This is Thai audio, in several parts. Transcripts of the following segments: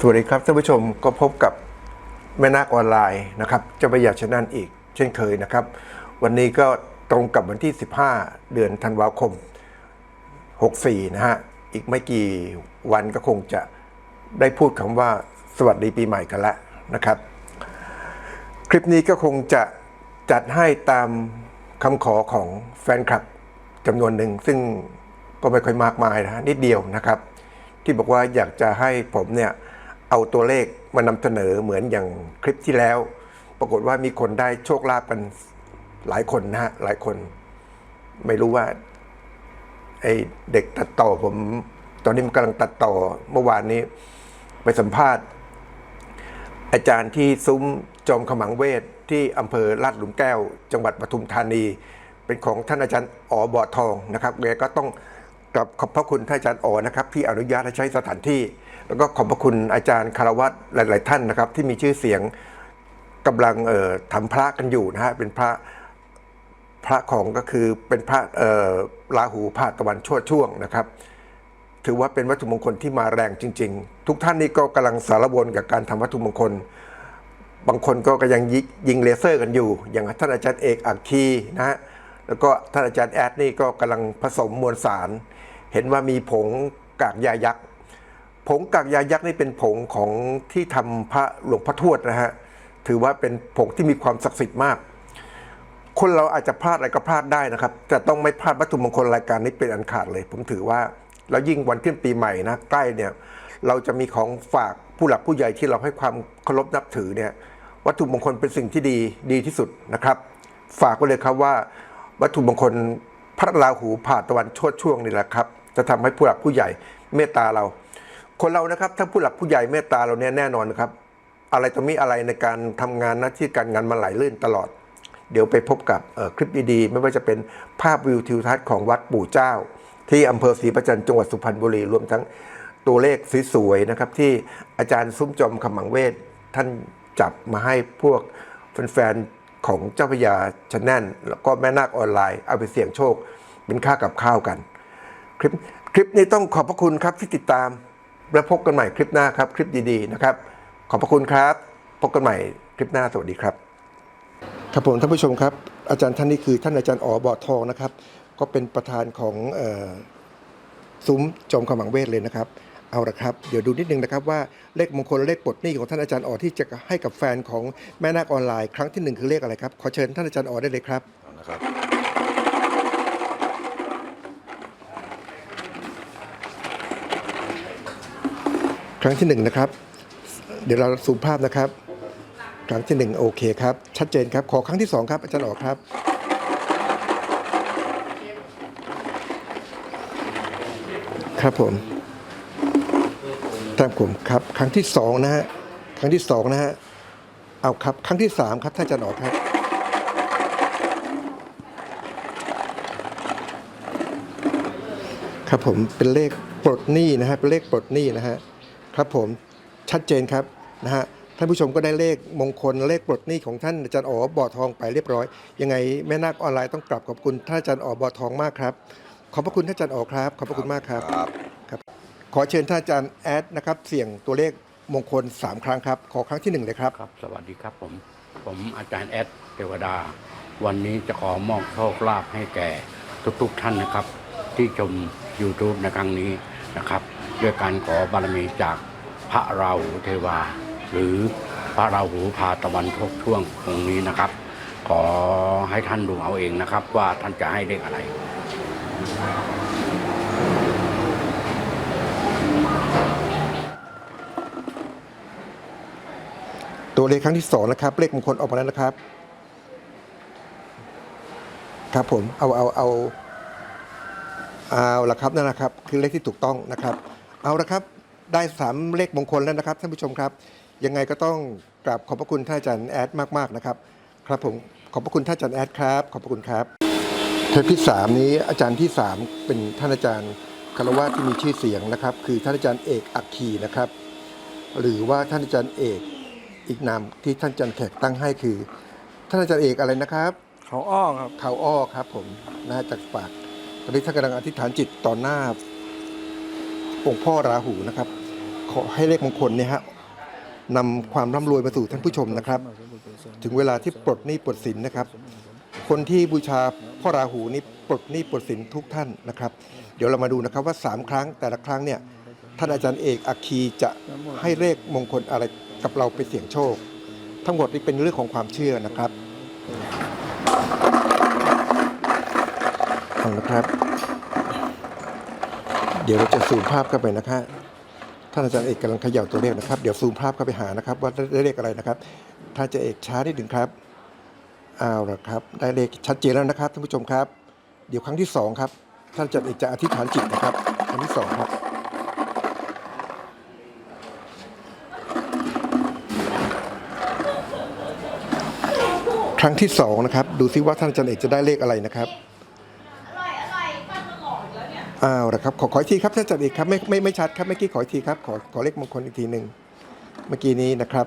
สวัสดีครับท่านผู้ชมก็พบกับแม่นาคออนไลน์นะครับเจะประหยัดชนันอีก เช่นเคยนะครับ วันนี้ก็ตรงกับวันที่ 15 เดือนธันวาคม 64 นะฮะ อีกไม่กี่วันก็คงจะได้พูดคำว่าสวัสดีปีใหม่กันล้วนะครับ คลิปนี้ก็คงจะจัดให้ตามคำขอของแฟนคลับจำนวนหนึ่ง ซึ่งก็ไม่ค่อยมากมายนะนิดเดียวนะครับ ที่บอกว่าอยากจะให้ผมเนี่ย เอาตัวเลขมานำเสนอเหมือนอย่างคลิปที่แล้ว ปรากฏว่ามีคนได้โชคลาภกันหลายคนนะฮะหลายคน ไม่รู้ว่าไอเด็กตัดต่อผม ตอนนี้มันกำลังตัดต่อเมื่อวานนี้ ไปสัมภาษณ์ อาจารย์ที่ซุ้มจอมขมังเวทที่อำเภอลาดหลุมแก้ว จังหวัดปทุมธานี เป็นของท่านอาจารย์อ๋อบอทองนะครับแกก็ต้อง กับขอบพระคุณท่านอาจารย์อ๋อนะครับที่อนุญาตให้ใช้สถานที่ แล้วก็ขอบพระคุณอาจารย์คารวัตหลาย ๆ ท่านนะครับ ที่มีชื่อเสียงกำลังเอ่อทำพระกันอยู่นะฮะเป็นพระพระของก็คือเป็นพระเอ่อราหูพาตะวันชั่วช่วงนะครับ ถือว่าเป็นวัตถุมงคลที่มาแรงจริง ๆ ทุกท่านนี่ก็กำลังสารวนกับการทำวัตถุมงคล บางคนก็กำลังยิงเลเซอร์กันอยู่ อย่างท่านอาจารย์เอกอักคีนะฮะ แล้วก็ท่านอาจารย์แอดนี่ก็กำลังผสมมวลสาร เห็นว่ามีผงกากยายักษ์ผงกากยายักษ์นี่เป็นผงของที่ทำพระหลวงพ่อทวดนะฮะถือว่าเป็นผงที่มีความศักดิ์สิทธิ์มาก คนเราอาจจะพลาดอะไรก็พลาดได้นะครับ แต่ต้องไม่พลาดวัตถุมงคลรายการนี้เป็นอันขาดเลย ผมถือว่าแล้วยิ่งวันขึ้นปีใหม่นะใกล้เนี่ยเราจะมีของฝากผู้หลักผู้ใหญ่ที่เราให้ความเคารพนับถือเนี่ยวัตถุมงคลเป็นสิ่งที่ดีดีที่สุดนะครับ ฝากไว้เลยครับว่า วัตถุมงคลพระราหูผ่าตะวันชดช่วงนี่แหละครับ จะทำให้ผู้หลักผู้ใหญ่เมตตาเรา คนเรานะครับถ้าผู้หลักผู้ใหญ่เมตตาเราเนี่ยแน่นอนครับ อะไรต่อมีอะไรในการทำงานหน้าที่การงานมันไหลลื่นตลอด เดี๋ยวไปพบกับเอ่อคลิปดีๆไม่ว่าจะเป็นภาพวิวทิวทัศน์ของวัดปู่เจ้า ที่อำเภอศรีประจันต์จังหวัดสุพรรณบุรีรวมทั้งตัวเลขสวยๆนะครับที่อาจารย์ซุ้มจอมขมังเวทท่านจับมาให้พวกแฟนๆ ของเจ้าพระยาชนแนนแล้วก็แม่นาคออนไลน์เอาไปเสี่ยงโชค เป็นค่ากับข้าวกัน คลิปคลิปนี้ต้องขอบพระคุณครับที่ติดตาม และพบกันใหม่คลิปหน้าครับคลิปดีๆนะครับ ขอบพระคุณครับ พบกันใหม่คลิปหน้าสวัสดีครับครับผมท่านผู้ชมครับ อาจารย์ท่านนี้คือท่านอาจารย์อ๋อบอทองนะครับ ก็เป็นประธานของออซุ้มจอมขมังเวทเลยนะครับ เอาละครับ เดี๋ยวดูนิดนึงนะครับว่าเลขมงคลเลขปลดหนี้ของท่านอาจารย์อ๋อที่จะให้กับแฟนของแม่นาคออนไลน์ครั้งที่หนึ่งคือเลขอะไรครับ ขอเชิญท่านอาจารย์อ๋อได้เลยครับ เอานะครับครั้งที่หนึ่งนะครับ เดี๋ยวเราซูมภาพนะครับ ครั้งที่หนึ่งโอเคครับ ชัดเจนครับ ขอครั้งที่สองครับอาจารย์อ๋อครับ ครับผม ตามผมครับ ครั้งที่สองนะฮะครั้งที่สองนะฮะเอาครับ ครั้งที่สามครับท่านอาจารย์อ๋อครับ ครับผมเป็นเลขปลดหนี้นะฮะเป็นเลขปลดหนี้นะฮะครับผมชัดเจนครับนะฮะท่านผู้ชมก็ได้เลขมงคลเลขปลดหนี้ของท่านอาจารย์อ๋อบอทองไปเรียบร้อย ยังไงแม่นาคออนไลน์ต้องกลับขอบคุณท่านอาจารย์อ๋อบอทองมากครับ ขอบพระคุณท่านอาจารย์อ๋อครับ ขอบพระคุณมากครับครับครับ ขอเชิญท่านอาจารย์แอดนะครับเสี่ยงตัวเลขมงคล 3 ครั้งครับ ขอครั้งที่หนึ่งเลยครับ ครับ สวัสดีครับผม ผมอาจารย์แอดเทวดา วันนี้จะขอมอบโชคลาภให้แก่ทุกๆท่านนะครับ ที่ชม YouTube ในครั้งนี้นะครับ ด้วยการขอบารมีจากพระราหูเทวา หรือพระราหูพาตะวันทกช่วงตรงนี้นะครับ ขอให้ท่านดูเอาเองนะครับ ว่าท่านจะให้เลขอะไร ตัวเลขครั้งที่สองนะครับ เลขมงคลออกมาแล้วนะครับ ครับผมเอาเอาเอาเอาละครับนั่นนะครับ คือเลขที่ถูกต้องนะครับ เอาละครับได้สามเลขมงคลแล้วนะครับท่านผู้ชมครับ ยังไงก็ต้องกราบขอบพระคุณท่านอาจารย์แอดมากๆนะครับ ครับผมขอบพระคุณท่านอาจารย์แอดครับ ขอบพระคุณครับเทปที่สามนี้อาจารย์ที่สามเป็นท่านอาจารย์คารวะที่มีชื่อเสียงนะครับ คือท่านอาจารย์เอกอัคคีนะครับ หรือว่าท่านอาจารย์เอก อีกนามที่ท่านอาจารย์แขกตั้งให้คือ ท่านอาจารย์เอกอะไรนะครับ เขาอ้อครับ เขาอ้อครับผมนะจากปากตอนนี้ท่านกำลังอธิษฐานจิตต่อหน้าองค์พ่อราหูนะครับ ขอให้เลขมงคลเนี่ยฮะนำความร่ำรวยมาสู่ท่านผู้ชมนะครับ ถึงเวลาที่ปลดหนี้ปลดสินนะครับ คนที่บูชาพ่อราหูนี่ปลดหนี้ปลดสินทุกท่านนะครับ เดี๋ยวเรามาดูนะครับว่า 3 ครั้งแต่ละครั้งเนี่ยท่านอาจารย์เอกอัคคีจะให้เลขมงคลอะไร กับเราไปเสี่ยงโชค ทั้งหมดนี้เป็นเรื่องของความเชื่อนะครับเอาละครับ เดี๋ยวเราจะซูมภาพเข้าไปนะคะท่านอาจารย์เอกกำลังเขย่าตัวเลขนะครับ เดี๋ยวซูมภาพเข้าไปหานะครับ ว่าได้เลขอะไรนะครับท่านอาจารย์เอกช้านิดหนึ่งครับเอาละครับ ได้เลขชัดเจนแล้วนะครับท่านผู้ชมครับ เดี๋ยวครั้งที่สองครับ ท่านอาจารย์เอกจะอธิษฐานจิตนะครับ ครั้งที่สองครับ ครั้งที่สองนะครับ ดูซิว่าท่านอาจารย์เอกจะได้เลขอะไรนะครับอร่อยอร่อยฟังมาหลอกอีกแล้วเนี่ยอ้าวละครับขอขออีกทีครับท่านอาจารย์เอกครับไม่ไม่ไม่ชัดครับเมื่อกี้ขออีกทีครับขอขอเลขมงคลอีกทีหนึ่งเมื่อกี้นี้นะครับ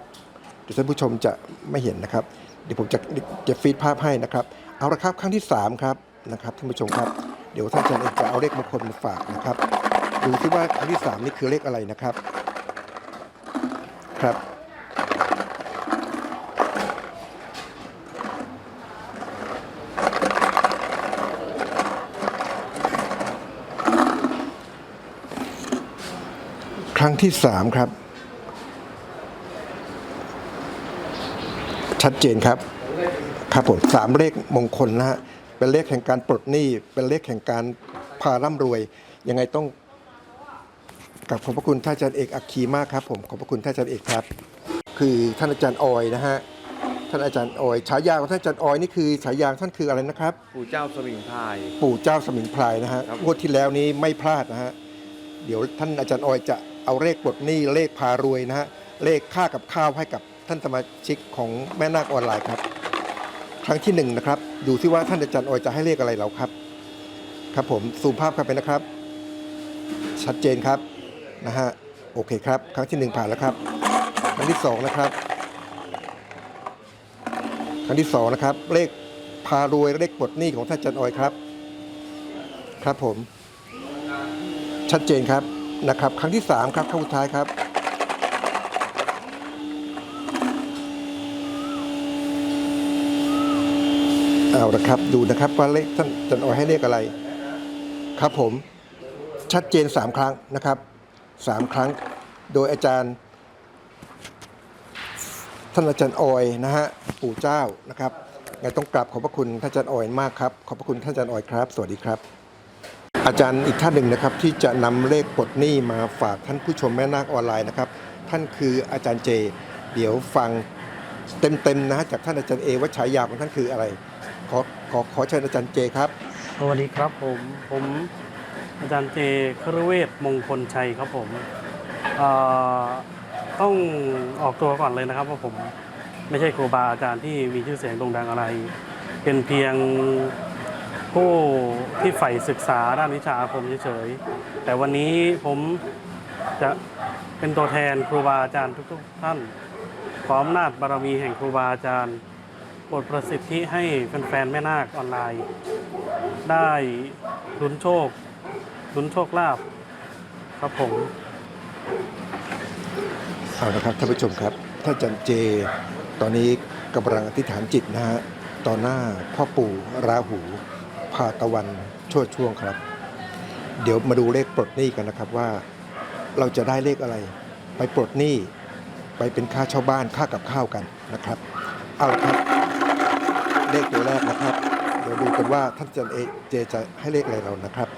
เดี๋ยวท่านผู้ชมจะไม่เห็นนะครับ เดี๋ยวผมจะจะฟีดภาพให้นะครับ เอาละครับครั้งที่สามครับนะครับท่านผู้ชมครับเดี๋ยวท่านอาจารย์เอกจะเอาเลขมงคลมาฝากนะครับ ดูซิว่าครั้งที่สามนี่คือเลขอะไรนะครับ ครับ รั้งที่สามครับ ชัดเจนครับ ครับผมสามเลขมงคลนะฮะเป็นเลขแห่งการปลดหนี้ เป็นเลขแห่งการพาร่ำรวย ยังไงต้องกับขอบพระคุณท่านอาจารย์เอกอัคคีมากครับผมขอบพระคุณท่านอาจารย์เอกครับ คือท่านอาจารย์ออยนะฮะท่านอาจารย์ออยฉายาของท่านอาจารย์ออยนี่คือฉายาของท่านคืออะไรนะครับ ปู่เจ้าสมิงพราย ปู่เจ้าสมิงพรายนะฮะครับงวดที่แล้วนี้ไม่พลาดนะฮะเดี๋ยวท่านอาจารย์ออยจะ เอาเลขปลดหนี้เลขพารวยนะฮะเลขค่ากับข้าวให้กับท่านสมาชิกของแม่นาคออนไลน์ครับ ครั้งที่หนึ่งนะครับดูซิว่าท่านอาจารย์ออยจะให้เลขอะไรเราครับ ครับผมซูมภาพเข้าไปนะครับ ชัดเจนครับนะฮะโอเคครับ ครั้งที่หนึ่งผ่านแล้วครับ ครั้งที่สองนะครับ ครั้งที่สองนะครับ เลขพารวยเลขปลดหนี้ของท่านอาจารย์ออยครับ ครับผม ชัดเจนครับ นะครับ ครั้งที่สามครับครั้งสุดท้ายครับ เอาละครับดูนะครับว่าเลขท่านอาจันออยให้เลขอะไร ครับผมชัดเจนสามครั้งนะครับสามครั้งโดยอาจารย์ท่านอาจารย์ออยนะฮะปู่เจ้านะครับไงต้องกราบขอบพระคุณท่านอาจารย์ออยมากครับ ขอบพระคุณท่านอาจารย์ออยครับ สวัสดีครับ อาจารย์อีกท่านหนึ่งนะครับที่จะนำเลขปลดหนี้มาฝากท่านผู้ชมแม่นาคออนไลน์นะครับ ท่านคืออาจารย์เจ เดี๋ยวฟังเต็มๆนะจากท่านอาจารย์เอว่าฉายาของท่านคืออะไร ขอขอขอเชิญอาจารย์เจครับ สวัสดีครับผมผมอาจารย์เจครเวศมงคลชัยครับผมต้องออกตัวก่อนเลยนะครับว่าผมไม่ใช่ครูบาอาจารย์ที่มีชื่อเสียงโด่งดังอะไร เป็นเพียง ผู้ที่ใฝ่ศึกษาด้านวิชาอาคมเฉยๆ แต่วันนี้ผมจะเป็นตัวแทนครูบาอาจารย์ทุกๆท่านขออำนาจบารมีแห่งครูบาอาจารย์โปรดประสิทธิให้แฟนๆแม่นาคออนไลน์ ได้ลุ้นโชคลุ้นโชคลาภครับผมเอาละครับท่านผู้ชมครับท่านจารย์เจ ตอนนี้กำลังอธิษฐานจิตนะฮะต่อหน้าพ่อปู่ราหู ภาตะวันโชดช่วงครับ เดี๋ยวมาดูเลขปลดหนี้กันนะครับว่า เราจะได้เลขอะไร ไปปลดหนี้ไปเป็นค่าเช่าบ้านค่ากับข้าวกันนะครับ เอาละครับ เลขตัวแรกนะครับ เดี๋ยวดูกันว่าท่านจันเอเจจะให้เลขอะไรเรานะครับ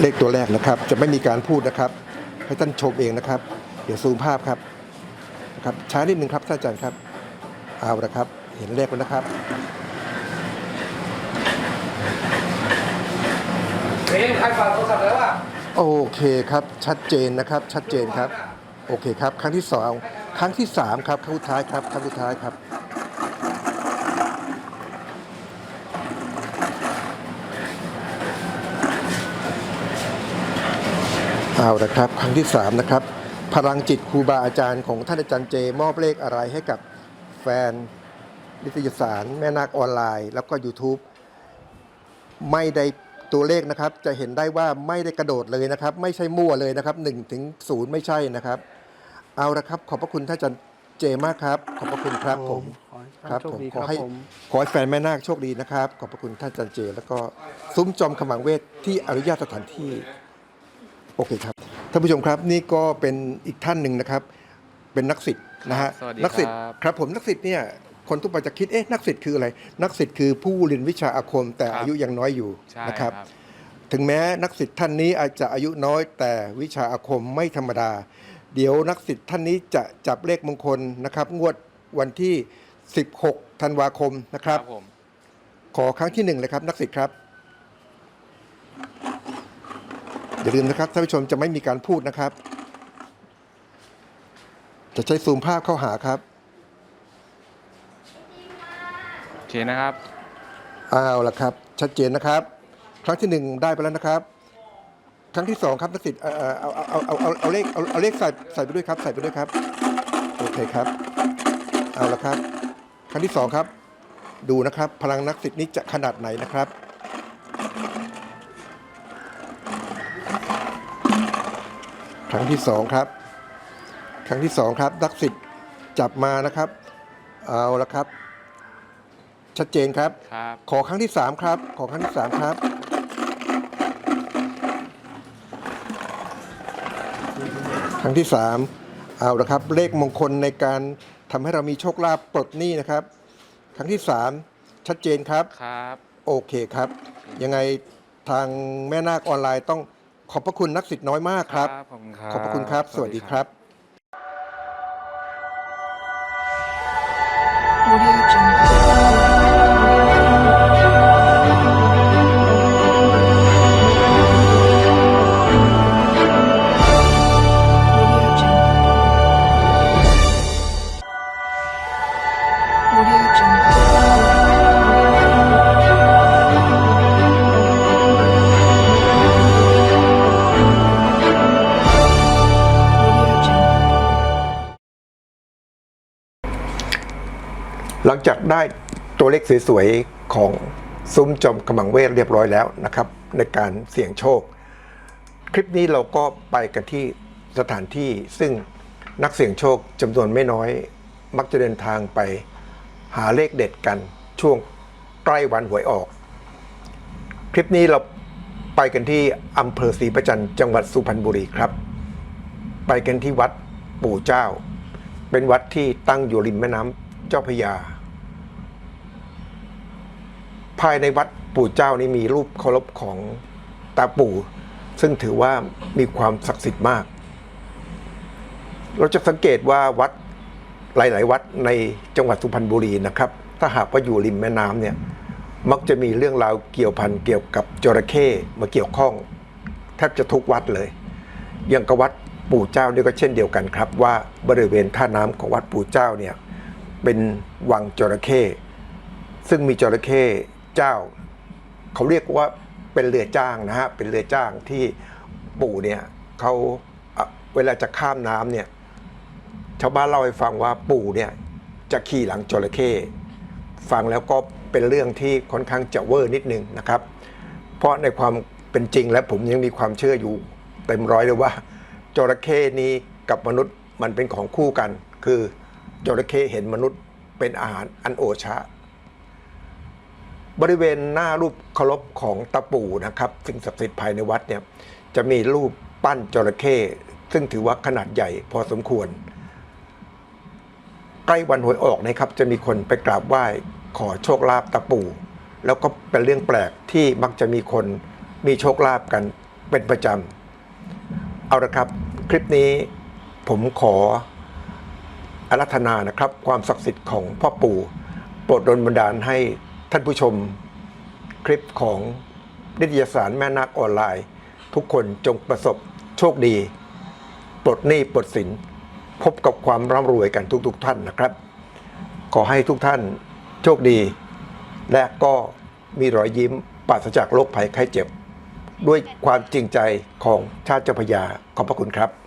เลขตัวแรกนะครับ จะไม่มีการพูดนะครับ ให้ท่านชมเองนะครับ เดี๋ยวซูมภาพครับนะครับช้านิดนึงครับท่านอาจารย์ครับ เอาละครับ เห็นเลขแล้วนะครับเฮ้ยใครฝากโทรศัพท์แล้วอะโอเคครับ ชัดเจนนะครับ ชัดเจนครับ โอเคครับ ครั้งที่สองครั้งที่สามครับ ครั้งสุดท้ายครับ ครั้งสุดท้ายครับ เอาละครับครั้งที่สามนะครับพลังจิตครูบาอาจารย์ของท่านอาจารย์เจ มอบเลขอะไรให้กับแฟนนิตยสาร แม่นาคออนไลน์ แล้วก็ YouTube ไม่ได้ตัวเลขนะครับ จะเห็นได้ว่าไม่ได้กระโดดเลยนะครับ ไม่ใช่มั่วเลยนะครับ1ถึง0ไม่ใช่นะครับ เอาละครับ ขอบพระคุณท่านอาจารย์เจมากครับ ขอบพระคุณครับผมขอให้ครัท่านโชคผมดีขคอรับให้ผมขอให้แฟนแม่นาคโชคดีนะครับ ขอบพระคุณท่านอาจารย์เจ แล้วก็ซุ้มจอมขมังเวทที่อนุญาตสถานที่ โอเคครับท่านผู้ชมครับนี่ก็เป็นอีกท่านหนึ่งนะครับ เป็นนักศิษย์นะฮะสวัสดีนัศิษย์ครับครับผมนักศิษย์เนี่ยคนทั่วไปจะคิดเอ๊ะนักศิษย์คืออะไร นักศิษย์คือผู้เรียนวิชาอาคมแต่ครับ อายุยังน้อยอยู่ใช่นะครับครับถึงแม้นักศิษย์ท่านนี้อาจจะอายุน้อยแต่วิชาอาคมไม่ธรรมดา เดี๋ยวนักศิษย์ท่านนี้จะจับเลขมงคลนะครับงวดวันที่ 16 ธันวาคมนะครับ ผมขอครั้งที่หนึ่งเลยครับนักศิษย์ครับ อย่าลืมนะครับท่านผู้ชมจะไม่มีการพูดนะครับ จะใช้ซูมภาพเข้าหาครับโอเคนะครับ เอาละครับ ชัดเจนนะครับ ครั้งที่หนึ่งได้ไปแล้วนะครับ ครั้งที่สองครับนักศิษย์เอ่อเอาเอาเอาเอาเอาเอาเลขเอาเอาเลขใส่ใส่ไปด้วยครับ ใส่ไปด้วยครับโอเคครับ เอาละครับ ครั้งที่สองครับ ดูนะครับ พลังนักศิษย์นี้จะขนาดไหนนะครับ ครั้งที่สองครับ ครั้งที่สองครับนักศิษย์จับมานะครับ เอาละครับ ชัดเจนครับ ครับ ขอครั้งที่สามครับ ขอครั้งที่สามครับ ครั้งที่สามเอาละครับ เลขมงคลในการทำให้เรามีโชคลาภปลดหนี้นะครับ ครั้งที่สามชัดเจนครับ ครับ โอเคครับ ยังไงทางแม่นาคออนไลน์ต้อง ขอบพระคุณนักศิษย์น้อยมากครับ ขอบคุณครับ ขอบพระคุณครับ สวัสดีครับ จากได้ตัวเลขสวยๆของซุ้มจอมกำมังเวทเรียบร้อยแล้วนะครับ ในการเสี่ยงโชค คลิปนี้เราก็ไปกันที่สถานที่ซึ่งนักเสี่ยงโชคจำนวนไม่น้อย มักจะเดินทางไปหาเลขเด็ดกันช่วงใกล้วันหวยออก คลิปนี้เราไปกันที่อำเภอศรีประจันต์จังหวัดสุพรรณบุรีครับ ไปกันที่วัดปู่เจ้า เป็นวัดที่ตั้งอยู่ริมแม่น้ำเจ้าพระยา ภายในวัดปู่เจ้านี้มีรูปเคารพของตาปู่ ซึ่งถือว่ามีความศักดิ์สิทธิ์มาก เราจะสังเกตว่าวัดหลาย ๆ วัดในจังหวัดสุพรรณบุรีนะครับ ถ้าหากว่าอยู่ริมแม่น้ำเนี่ยมักจะมีเรื่องราวเกี่ยวพันเกี่ยวกับจระเข้มาเกี่ยวข้อง แทบจะทุกวัดเลยอย่างกับวัดปู่เจ้านี่ก็เช่นเดียวกันครับ ว่าบริเวณท่าน้ำของวัดปู่เจ้าเนี่ยเป็นวังจระเข้ซึ่งมีจระเข้ เจ้า เขาเรียกว่าเป็นเรือจ้างนะฮะเป็นเรือจ้างที่ปู่เนี่ยเขาเวลาจะข้ามน้ำเนี่ยชาวบ้านเล่าให้ฟังว่าปู่เนี่ยจะขี่หลังจระเข้ฟังแล้วก็เป็นเรื่องที่ค่อนข้างจะเวอร์นิดนึงนะครับ เพราะในความเป็นจริงและผมยังมีความเชื่ออยู่เต็มร้อยเลยว่าจระเข้นี้กับมนุษย์มันเป็นของคู่กัน คือจระเข้เห็นมนุษย์เป็นอาหารอันโอชะ บริเวณหน้ารูปเคารพของตะปู่นะครับสิ่งศักดิ์สิทธิ์ภายในวัดเนี่ยจะมีรูปปั้นจระเข้ซึ่งถือว่าขนาดใหญ่พอสมควร ใกล้วันหวยออกนะครับ จะมีคนไปกราบไหว้ขอโชคลาภตะปู่แล้วก็เป็นเรื่องแปลกที่มักจะมีคนมีโชคลาภกันเป็นประจำเอาละครับ คลิปนี้ผมขออารัธนานะครับ ความศักดิ์สิทธิ์ของพ่อปู่ โปรดดลบันดาลให้ ท่านผู้ชมคลิปของนิตยสารแม่นาคออนไลน์ ทุกคนจงประสบโชคดี ปลดหนี้ปลดสิน พบกับความร่ำรวยกันทุกๆท่านนะครับ ขอให้ทุกท่านโชคดี และก็มีรอยยิ้มปราศจากโรคภัยไข้เจ็บ ด้วยความจริงใจของชาติเจ้าพยาขอบพระคุณครับ